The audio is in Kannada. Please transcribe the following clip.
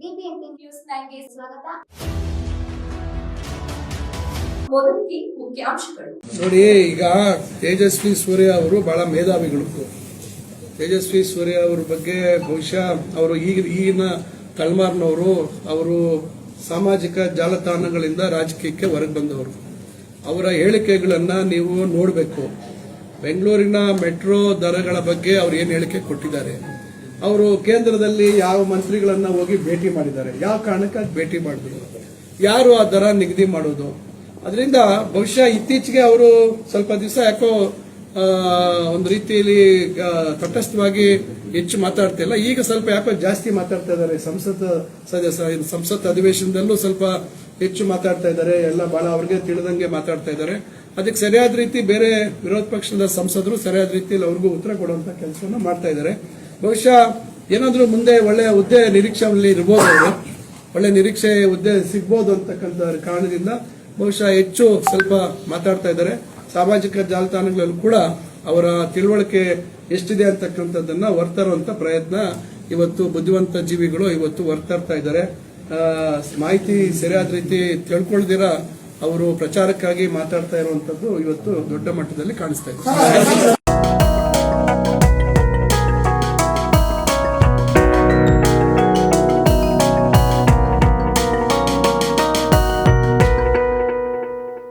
ನ್ಯೂಸ್ ಸ್ವಾಗತ. ನೋಡಿ, ಈಗ ತೇಜಸ್ವಿ ಸೂರ್ಯ ಅವರು ಬಹಳ ಮೇಧಾವಿಗಳು. ತೇಜಸ್ವಿ ಸೂರ್ಯ ಅವರ ಬಗ್ಗೆ ಬಹುಶಃ ಅವರು ಈಗ ಈಗಿನ ತಲೆಮಾರಿನವರು, ಅವರು ಸಾಮಾಜಿಕ ಜಾಲತಾಣಗಳಿಂದ ರಾಜಕೀಯಕ್ಕೆ ಹೊರಗೆ ಬಂದವರು. ಅವರ ಹೇಳಿಕೆಗಳನ್ನ ನೀವು ನೋಡಬೇಕು. ಬೆಂಗಳೂರಿನ ಮೆಟ್ರೋ ದರಗಳ ಬಗ್ಗೆ ಅವ್ರು ಏನು ಹೇಳಿಕೆ ಕೊಟ್ಟಿದ್ದಾರೆ? ಅವರು ಕೇಂದ್ರದಲ್ಲಿ ಯಾವ ಮಂತ್ರಿಗಳನ್ನ ಹೋಗಿ ಭೇಟಿ ಮಾಡಿದ್ದಾರೆ? ಯಾವ ಕಾರಣಕ್ಕಾಗಿ ಭೇಟಿ ಮಾಡಿದ್ರು ಯಾರು ಆ ದರ ನಿಗದಿ ಮಾಡೋದು? ಅದರಿಂದ ಬಹುಶಃ ಇತ್ತೀಚೆಗೆ ಅವರು ಸ್ವಲ್ಪ ದಿವಸ ಯಾಕೋ ಒಂದು ರೀತಿಯಲ್ಲಿ ತಟಸ್ಥವಾಗಿ ಹೆಚ್ಚು ಮಾತಾಡ್ತಾ ಇಲ್ಲ. ಈಗ ಸ್ವಲ್ಪ ಯಾಕೋ ಜಾಸ್ತಿ ಮಾತಾಡ್ತಾ ಇದ್ದಾರೆ. ಸಂಸತ್ ಸದಸ್ಯ, ಸಂಸತ್ ಅಧಿವೇಶನದಲ್ಲೂ ಸ್ವಲ್ಪ ಹೆಚ್ಚು ಮಾತಾಡ್ತಾ ಇದ್ದಾರೆ. ಎಲ್ಲ ಬಹಳ ಅವ್ರಿಗೆ ತಿಳಿದಂಗೆ ಮಾತಾಡ್ತಾ ಇದ್ದಾರೆ. ಅದಕ್ಕೆ ಸರಿಯಾದ ರೀತಿ ಬೇರೆ ವಿರೋಧ ಪಕ್ಷದ ಸಂಸದರು ಸರಿಯಾದ ರೀತಿಯಲ್ಲಿ ಅವ್ರಿಗೂ ಉತ್ತರ ಕೊಡುವಂತ ಕೆಲಸವನ್ನು ಮಾಡ್ತಾ ಇದ್ದಾರೆ. ಬಹುಶಃ ಏನಾದರೂ ಮುಂದೆ ಒಳ್ಳೆ ಹುದ್ದೆ ನಿರೀಕ್ಷೆಯಲ್ಲಿ ಇರ್ಬೋದು ಒಳ್ಳೆ ನಿರೀಕ್ಷೆ ಹುದ್ದೆ ಸಿಗ್ಬೋದು ಅಂತಕ್ಕಂಥ ಕಾರಣದಿಂದ ಬಹುಶಃ ಹೆಚ್ಚು ಸ್ವಲ್ಪ ಮಾತಾಡ್ತಾ ಇದ್ದಾರೆ. ಸಾಮಾಜಿಕ ಜಾಲತಾಣಗಳಲ್ಲೂ ಕೂಡ ಅವರ ತಿಳುವಳಿಕೆ ಎಷ್ಟಿದೆ ಅಂತಕ್ಕಂಥದ್ದನ್ನ ಹೊರ್ತರುವಂತ ಪ್ರಯತ್ನ ಇವತ್ತು ಬುದ್ಧಿವಂತ ಜೀವಿಗಳು ಇವತ್ತು ಹೊರ್ತರ್ತಾ ಇದ್ದಾರೆ. ಮಾಹಿತಿ ಸರಿಯಾದ ರೀತಿ ತಿಳ್ಕೊಳ್ದಿರ ಅವರು ಪ್ರಚಾರಕ್ಕಾಗಿ ಮಾತಾಡ್ತಾ ಇರುವಂತದ್ದು ಇವತ್ತು ದೊಡ್ಡ ಮಟ್ಟದಲ್ಲಿ ಕಾಣಿಸ್ತಾ ಇದೆ.